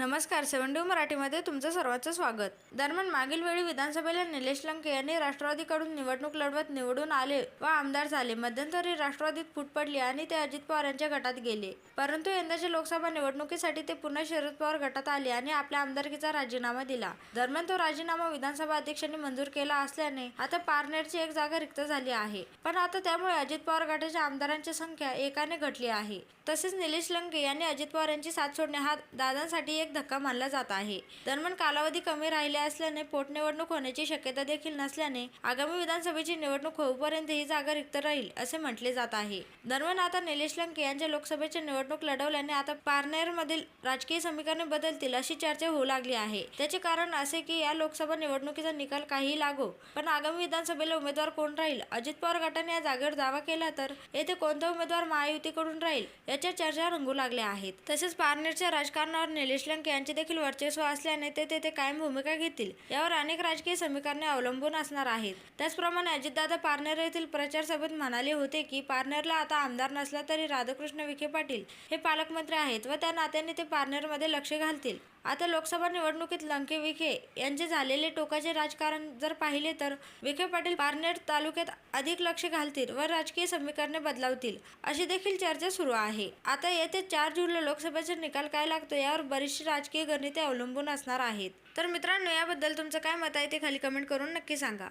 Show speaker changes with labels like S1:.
S1: नमस्कार सेवन मराठीमध्ये तुमचं सर्वांचं स्वागत. दरम्यान मागील वेळी विधानसभेला निलेश लंके यांनी राष्ट्रवादीकडून निवडणूक लढवत निवडून आले व आमदार झाले. मध्यंतरी राष्ट्रवादीत फूट पडली आणि ते अजित पवार यांच्या गटात गेले. परंतु यंदाच्या लोकसभा निवडणुकीसाठी ते पुन्हा शरद पवार गटात आले आणि आपल्या आमदारकीचा राजीनामा दिला. दरम्यान तो राजीनामा विधानसभा अध्यक्षांनी मंजूर केला असल्याने आता पारनेरची एक जागा रिक्त झाली आहे. पण आता त्यामुळे अजित पवार गटाच्या आमदारांची संख्या एकाने घटली आहे. तसेच निलेश लंके यांनी अजित पवार यांची साथ सोडणे हा दादांसाठी एक धक्का मानला जात आहे. दरम्यान कालावधी कमी राहिल्या असल्याने पोटनिवडणूक होण्याची शक्यता देखील नसल्याने आगामी विधानसभेची निवडणूक होईपर्यंत ही जागा रिक्त राहील असे म्हटले जात आहे. दरम्यान आता निलेश लंके यांच्या लोकसभेची निवडणूक लढवल्याने आता पारनेरमधील राजकीय समीकरणे बदलतील अशी चर्चा होऊ लागली आहे. त्याचे कारण असे की या लोकसभा निवडणुकीचा निकाल काहीही लागो पण आगामी विधानसभेला उमेदवार कोण राहील? अजित पवार गटाने या जागेवर दावा केला तर येथे कोणता उमेदवार महायुतीकडून राहील? याच्या चर्चा रंगू लागल्या आहेत. तसेच पारनेरच्या राजकारणावर निलेश लंके यांचे देखील वर्चस्व असल्याने ते तेथे कायम भूमिका घेतील. यावर अनेक राजकीय समीकरणे अवलंबून असणार आहेत. त्याचप्रमाणे अजितदादा पारनेर येथील प्रचार सभेत म्हणाले होते की पारनेरला आता आमदार नसला तरी राधाकृष्ण विखे पाटील हे पालकमंत्री आहेत व त्या नात्याने ते पारनेरमध्ये लक्ष घालतील. आता लोकसभा निवडणुकीत लंके विखे यांचे झालेले टोकाचे राजकारण जर पाहिले तर विखे पाटील पारनेर तालुक्यात अधिक लक्ष घालतील व राजकीय समीकरणे बदलावतील अशी देखील चर्चा सुरू आहे. आता येत्या चार जूनला लोकसभेचा निकाल काय लागतो यावर बरीचशी राजकीय गणिते अवलंबून असणार आहेत. तर मित्रांनो याबद्दल तुमचं काय मत आहे ते खाली कमेंट करून नक्की सांगा.